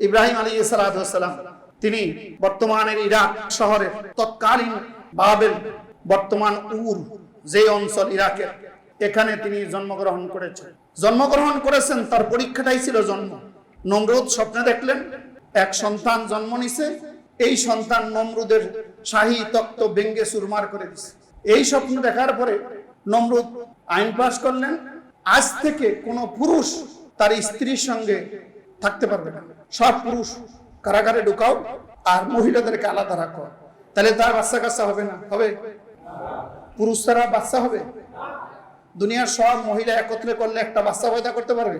ইব্রাহিম আলী সালাম, তিনি বর্তমানের ইরাক শহরের তৎকালীন বাবেল বর্তমান উর, যে অঞ্চল ইরাকের, এখানে তিনি জন্মগ্রহণ করেছেন। জন্মগ্রহণ করেছেন, তার পরীক্ষাটাই ছিল জন্ম। নমরুদ স্বপ্নে দেখলেন, এক সন্তান জন্ম নিছে, এই সন্তান নমরুদের শাহী তত্ত্ব ব্যঙ্গে সুরমার করে দিছে। এই স্বপ্ন দেখার পরে নমরুদ আইন পাশ করলেন, আজ থেকে কোনো পুরুষ তার স্ত্রীর সঙ্গে থাকতে পারবে না। সব পুরুষ, কারাগারে ঢুকাও, আর মহিলাদেরকে আলাদা রাখো। তাহলে তার বাচ্চা কাচ্চা হবে না? হবে? পুরুষ ছাড়া বাচ্চা হবে? দুনিয়ার সব মহিলা একত্রে করলে একটা বাচ্চা পয়দা করতে পারবে?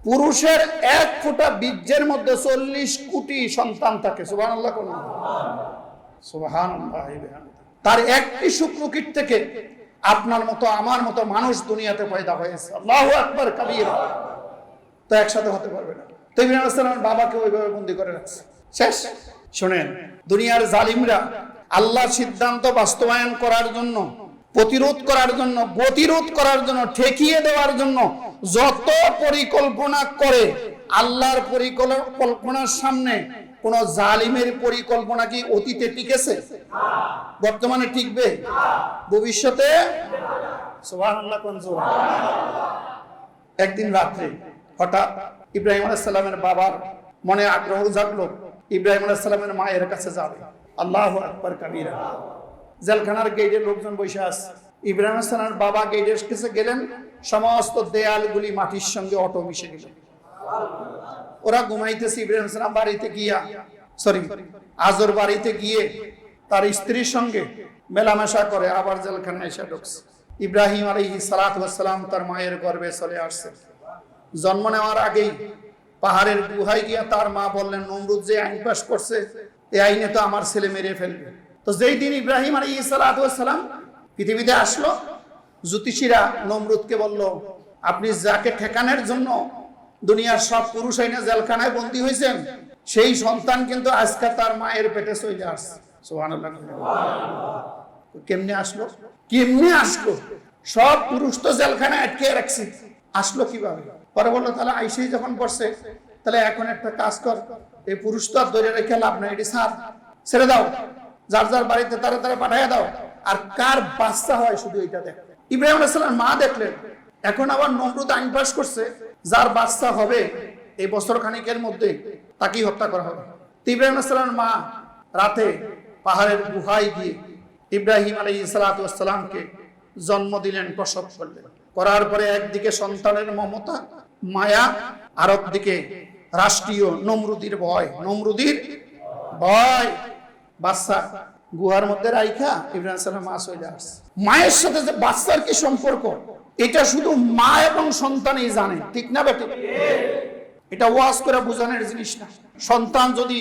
পুরুষের এক ফোঁটা বীর্যের মধ্যে চল্লিশ কোটি সন্তান থাকে। তার একটি শুক্রকীট থেকে আপনার মতো, আমার মতো মানুষ দুনিয়াতে পয়দা হয়েছে। আল্লাহ আকবর, কাবির। তো একসাথে হতে পারবে না। তো ইব্রাহিম বাবাকে ওইভাবে বন্দি করে রাখছে। শেষ। শোনেন, দুনিয়ার জালিমরা আল্লাহর সিদ্ধান্ত বাস্তবায়ন করার জন্য, প্রতিরোধ করার জন্য প্রতিরোধ করার জন্য, ঠেকিয়ে দেওয়ার জন্য যত পরিকল্পনা করে, আল্লাহর পরিকল্পনার সামনে কোন জালিমের পরিকল্পনা কি অতীতে টিকেছে? বর্তমানে টিকবে? ভবিষ্যতে। একদিন রাত্রে। হঠাৎ ইব্রাহিম আলাইসাল্লামের বাবার মনে আগ্রহ জাগলো। ইব্রাহিম আলাইসাল্লামের মায়ের কাছে যাবে। আল্লাহ আকবর কাবিরা। জেলখানার গেটে লোকজন বসে আছে। ইব্রাহিম আলাইসাল্লামের বাবা গেটের কাছে গেলেন। সমস্ত দেয়ালগুলি মাটির সঙ্গে অটো মিশে গেল। ওরা ঘুমাইতেছে ইব্রাহিম সালাম বাড়িতে গিয়া। সরি আজর বাড়িতে গিয়ে তার স্ত্রীর সঙ্গে মেলামেশা করে আবার জেলখানায় এসে ঢুকছে। ইব্রাহিম আলী সালাম তার মায়ের গর্বে চলে আসছে। জন্ম নেওয়ার আগেই পাহাড়ের গুহায় গিয়া তার মা বললেন, নমরুদ যে আইন পাশ করছে এই আইনে তো আমার ছেলে মেরে ফেলবে। তো যেই দিন ইব্রাহিম আলী সালাম পৃথিবীতে আসলো, জ্যোতিষীরা নমরুদকে বলল, আপনি যাকে ঠেকানোর জন্য দুনিয়ার সব পুরুষ আইনে জেলখানায় বন্দী হয়েছেন সেই সন্তান কিন্তু আজকে তার মায়ের পেটে চলে আসছে। কেমনে আসলো? কেমনে আসলো? সব পুরুষ তো জেলখানায় আটকে রাখছে। আসলো কীভাবে? পরে বলল, তাহলে আইসেই যখন পড়ছে তাহলে এখন একটা কাজ কর, এই পুরুষ তো আর ধরে রেখে লাভ নাই, এটি সার। ছেড়ে দাও, যার যার বাড়িতে তারা তারা পাঠাইয়া দাও। আর কার বাচ্চা হয় শুধু এটা দেখ। ইব্রাহিম আলাইসাল্লাম মা দেখলেন, এখন আবার নমরুদ আইন পাস করছে, যার বাচ্চা হবে এই বছর খানিকের মধ্যে, তাকেই হত্যা করা হবে। ইব্রাহিম আলাইসাল্লামের মা রাতে পাহাড়ের গুহায় গিয়ে ইব্রাহিম আলী সালাতামকে জন্ম দিলেন, প্রসব করলেন। করার পরে একদিকে সন্তানের মমতা মায়া আর একদিকে রাষ্ট্রীয় নমরুদির ভয়। নমরুদির ভয়। বাচ্চা গুহার মধ্যে রাইখা ইব্রাহিম সালাম মা চলে আসছে। মায়ের সাথে যে বাচ্চার কি সম্পর্ক? এটা শুধু মা এবং সন্তানই জানে, ঠিক না বেটে? এটা ওয়াজ করে বোঝানোর জিনিস না। সন্তান যদি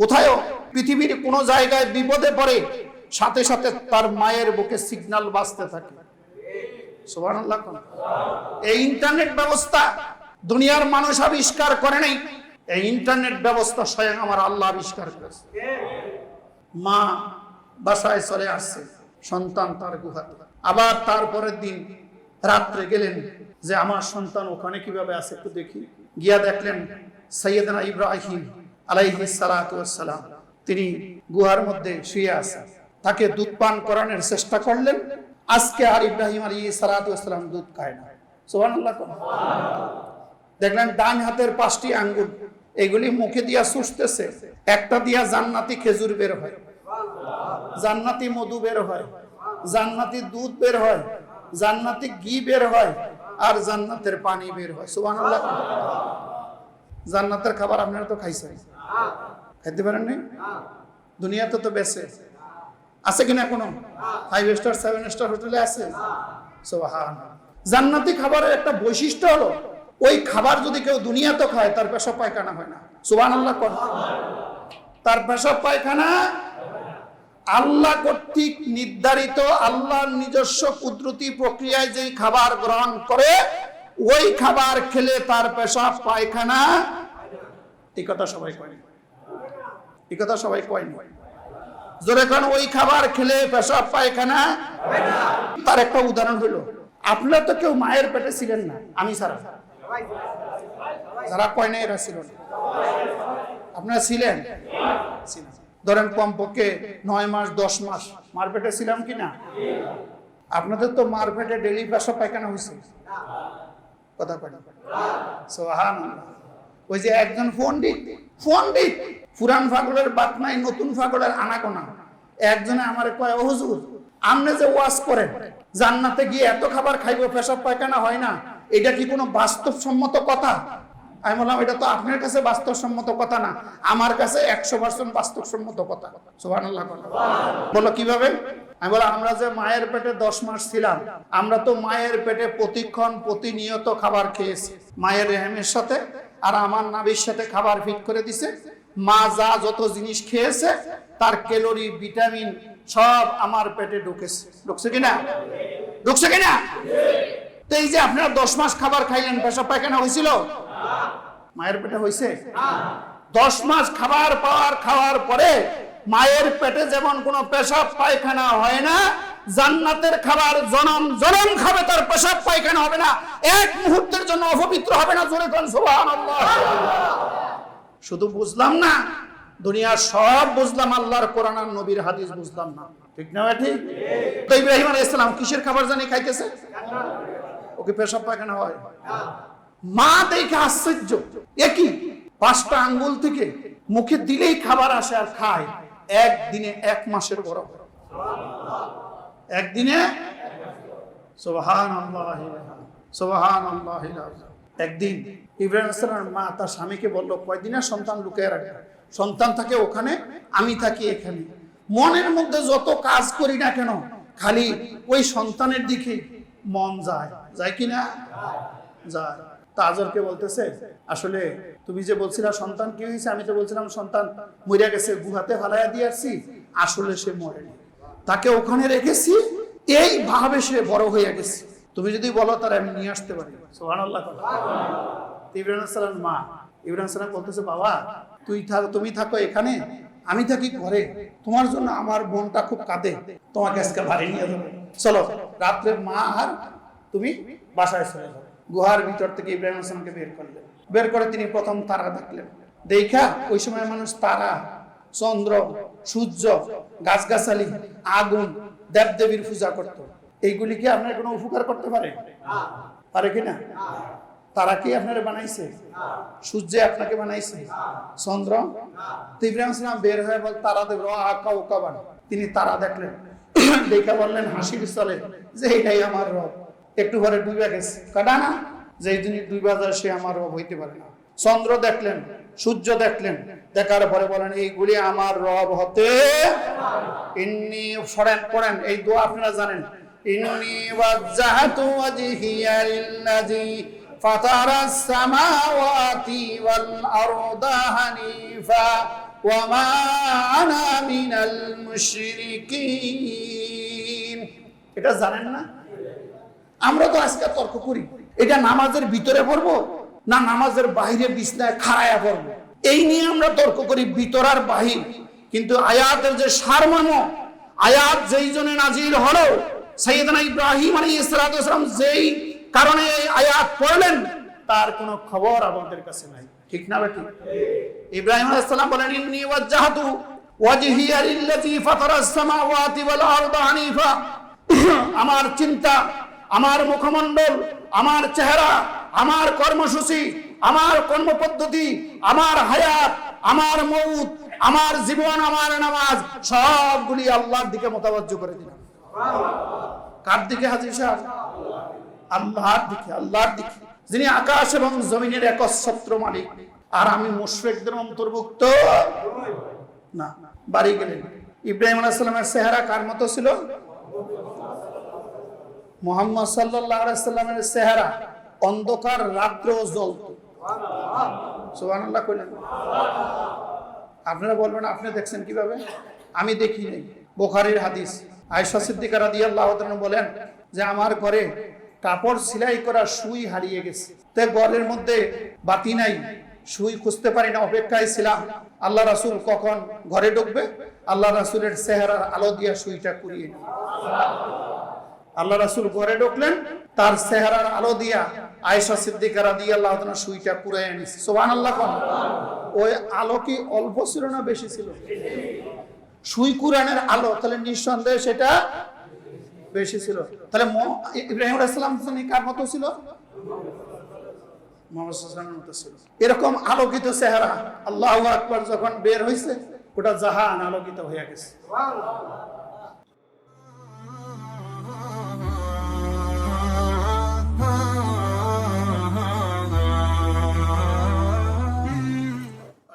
কোথায়ও পৃথিবীর কোনো জায়গায় বিপদে পড়ে, সাথে সাথে তার মায়ের বুকে সিগন্যাল বাজতে থাকে। সুবহানাল্লাহ এই ইন্টারনেট ব্যবস্থা দুনিয়ার মানুষ আবিষ্কার করে নাই। এই ইন্টারনেট ব্যবস্থা স্বয়ং আমার আল্লাহ আবিষ্কার করেছে। মা বাসায় চলে আসছে, সন্তান তার গুহাতে আবার তারপরের দিন রাত্রে গেলেন যে, আমার সন্তান ওখানে কীভাবে আছে একটু দেখি। গিয়া দেখলেন সৈয়দনা ইব্রাহিম আলাইহি সালাম তিনি গুহার মধ্যে শুয়ে আছে তাকে দুধ পান করানোর চেষ্টা করলেন। আজকে আর ইব্রাহিম আলী সালাতাম দুধ খায় না। সুবহানাল্লাহ কোন? দেখলেন ডান হাতের পাঁচটি আঙ্গুল, এগুলি মুখে দিয়া সুসতেছে একটা দিয়া জান্নাতি খেজুর বের হয়, জান্নাতি মধু বের হয়, জান্নাতি দুধ বের হয়, জান্নাতি ঘি বের হয়, আর জান্নাতের পানি বের হয়। সুবহানাল্লাহ। জান্নাতের খাবার আপনারা তো খাইছেন। খাইতে পারেন নাই? দুনিয়াতে তো বেছে আছে কিনা কোনো ফাইভ স্টার সেভেন স্টার হোটেলে আছে? সুবহান জান্নাতি খাবারের একটা বৈশিষ্ট্য হলো ওই খাবার যদি কেউ দুনিয়াতে খায়, তার পেশাব পায়খানা হয় না সুবান আল্লাহ তার পেশাব পায়খানা আল্লাহ কর্তৃক নির্ধারিত আল্লাহর নিজস্ব কুদরতি প্রক্রিয়ায় যেই খাবার গ্রহণ করে, ওই খাবার খেলে তার পেশাব পায়খানা এই কথা সবাই কয়। এই কথা সবাই কয়। জোরে কারণ ওই খাবার খেলে পেশাব পায়খানা তার একটা উদাহরণ হলো আপনার তো কেউ মায়ের পেটে ছিলেন না, আমি সারা যারা কয় না এরা ছিল না। আপনারা ছিলেন। ধরেন কমপক্ষে নয় মাস, দশ মাস মারপেটে ছিলাম কি না? আপনাদের তো মারপেটে ডেলি পেশা পায়খানা হয়েছে। কথা কয় না। সোহান ওই যে একজন পণ্ডিত পণ্ডিত! পুরান ফাগলের বাত নাই, নতুন ফাগলের আনাগোনা। একজনে আমার কয় হুজুর আপনি যে ওয়াজ করেন, জান্নাতে গিয়ে এত খাবার খাইবো, পেশাব পায়খানা হয় না? এটা কি কোনো বাস্তবসম্মত কথা? আমি বললাম, এটা তো আপনার কাছে বাস্তবসম্মত কথা না। আমার কাছে একশো পার্সেন্ট বাস্তবসম্মত কথা। সোহান বলো। কীভাবে? আমি বললাম, আমরা যে মায়ের পেটে দশ মাস ছিলাম, আমরা তো মায়ের পেটে প্রতিক্ষণ প্রতিনিয়ত খাবার খেয়েছি। মায়ের রেহেমের সাথে আর আমার নাবির সাথে খাবার ফিট করে দিছে। মা যা যত জিনিস খেয়েছে, তার ক্যালোরি, ভিটামিন সব আমার পেটে ঢুকেছে। ঢুকছে কিনা? ঢুকছে কিনা? তো এই যে আপনারা দশ মাস খাবার খাইলেন পেশা পায়খানা হয়েছিল মায়ের পেটে হয়েছে দশ মাস খাবার পাওয়ার খাওয়ার পরে মায়ের পেটে যেমন কোনো পেশাব পায়খানা হয় না, জান্নাতের খাবার জনম জনম খাবে, তার পেশাব পায়খানা হবে না। এক মুহূর্তের জন্য অপবিত্র হবে না, জোরে কোন, সুবহানাল্লাহ। শুধু বুঝলাম না, দুনিয়ার সব বুঝলাম, আল্লাহর কোরআন আর নবীর হাদিস বুঝলাম না। ঠিক না ঠিক? তো ইব্রাহিম আলাইহিস সালাম কিসের খাবার জানি খাইতেছে? ওকে পেশাব পায়খানা হয়। মা দেখে আশ্চর্য। একই পাঁচটা আঙ্গুল থেকে মুখে দিলেই খাবার আসে আর খায়। একদিনে এক মাসের বড় একদিনে? একদিন ইব্রাহিম মা তার স্বামীকে বলল, কয়দিনের সন্তান লুকিয়ে রাখে সন্তান থাকে ওখানে, আমি থাকি এখানে। মনের মধ্যে যত কাজ করি না কেন, খালি ওই সন্তানের দিকে মন যায়। যায় কি না? যায়। তাজরকে বলতেছে, আসলে তুমি যে বলছিলা সন্তান কি হয়েছে আমি তো বলছিলাম, সন্তান মরিয়া গেছে, গুহাতে ফালাইয়া দিয়ে আসছি, আসলে সে মরেনি তাকে ওখানে রেখেছি, এই ভাবে সে বড় হয়ে গেছে। তুমি যদি বলো তার আমি নিয়ে আসতে পারি। সোহানাল্লাহ ইব্রাহিম সালাম মা, ইব্রাহিম সালাম বলতেছে, বাবা, তুই থাক, তুমি থাকো এখানে, আমি থাকি ঘরে। তোমার জন্য আমার বোনটা খুব কাঁদে। তোমাকে আজকে বাড়ি নিয়ে যাবে। চলো রাত্রে মা আর তুমি বাসায় চলে যাবে গুহার ভিতর থেকে ইব্রাহিম আসলামকে বের করলেন। বের করে তিনি প্রথম তারা দেখলেন দেখা ওই সময় মানুষ তারা, চন্দ্র, সূর্য, গাছগাছালি, আগুন, দেবদেবীর পূজা করত। এইগুলি কি আপনার কোনো উপকার করতে পারে? পারে কিনা তারা কি আপনারা বানাইছে? সূর্য আপনাকে বানাইছে? চন্দ্র? তো ইব্রাহিম সালাম বের হয়ে বল, তারা দেব আঁকা ওকা বানা। তিনি তারা দেখলেন। দেখা বললেন হাসির চলে যে এটাই আমার রব। একটু ঘরে ডুবে গেছে। কাটা না, যে ডুবে যায়, সে আমার রব হইতে পারে না। চন্দ্র দেখলেন, সূর্য দেখলেন, দেখার পরে বলেন, এইগুলি আমার রব হতে ইন্নি সরেন পড়েন, এই দোয়া আপনারা জানেন। ইন্নি ওয়াজ্জাহাতু ওয়াজহিয়া ফাতারা আস-সামাওয়াতি ওয়াল আরদা হানিফা ওয়া মা আনা মিনাল মুশরিকিন। এটা জানেন না? আমরা তো আজকে তর্ক করি, এটা নামাজের ভিতরে পড়ব না নামাজের বাইরে বিছনায় খাড়ায়া পড়ব? এই নিয়ে আমরা তর্ক করি, ভিতর আর বাহির। কিন্তু আয়াতের যে সারমর্ম, আয়াত যেই জন্য নাজির হলো সৈয়দনা ইব্রাহিম আলী ইসলাম যেই কারণে আয়াত পড়লেন, তার কোনো খবর আমাদের কাছে নাই। ঠিক না বেটি? ইব্রাহিম আলাইহিস সালাম বলেন, ইন্নী ওয়াজ্জাহতু ওয়াজহিয়া লিল্লাযী ফাতারাস সামাওয়াতি ওয়াল আরদা হানিফা। আমার চিন্তা, আমার মুখমণ্ডল, আমার চেহারা, আমার কর্মসূচি, আমার কর্মপদ্ধতি, আমার হায়াত, আমার মৌত, আমার জীবন, আমার নামাজ, সবগুলি আল্লাহর দিকে মোতাবজ্জ করে দিলাম। কার দিকে হাজির সাহেব? আল্লাহর দিকে আল্লাহর দিকে। যিনি আকাশ এবং জমিনের এক একচ্ছত্র মালিক। আর আমি মুশফিকদের অন্তর্ভুক্ত না, বাড়ি গেলেন। ইব্রাহিম আলাইহিস সালামের চেহারা কার মতো ছিল? মোহাম্মদ সাল্লামের চেহারা অন্ধকার, রাত্রেও জ্বলত। আপনারা বলবেন, আপনি দেখছেন কীভাবে? আমি দেখি নাই। বোখারির হাদিস। আয়েশা সিদ্দিকা রাদিয়াল্লাহু তাআলা বলেন যে, আমার ঘরে কাপড় সেলাই করা সুই হারিয়ে গেছে। তে ঘরের মধ্যে বাতি নাই, সুই খুঁজতে পারি না, অপেক্ষায় ছিলাম। আল্লাহ রাসূল কখন ঘরে ঢুকবে? আল্লাহ রাসূলের চেহারার আলো দিয়া সুইটা কুড়িয়ে আল্লাহ রাসুল ঘরে ঢুকলেন, তার চেহারার আলো দিয়া আয়েশা সিদ্দিকারা দিয়ে আল্লাহ সুইটা পুরাই আনিস সোহান আল্লাহ ওই আলো কি অল্প ছিল না বেশি ছিল? সুই কুরানের আলো, তাহলে নিঃসন্দেহে সেটা বেশি ছিল। তাহলে ইব্রাহিম আলাইসালাম কার মতো ছিল? মতো ছিল। এরকম আলোকিত চেহারা, আল্লাহ আকবার যখন বের হয়েছে ওটা জাহান আলোকিত হয়ে গেছে।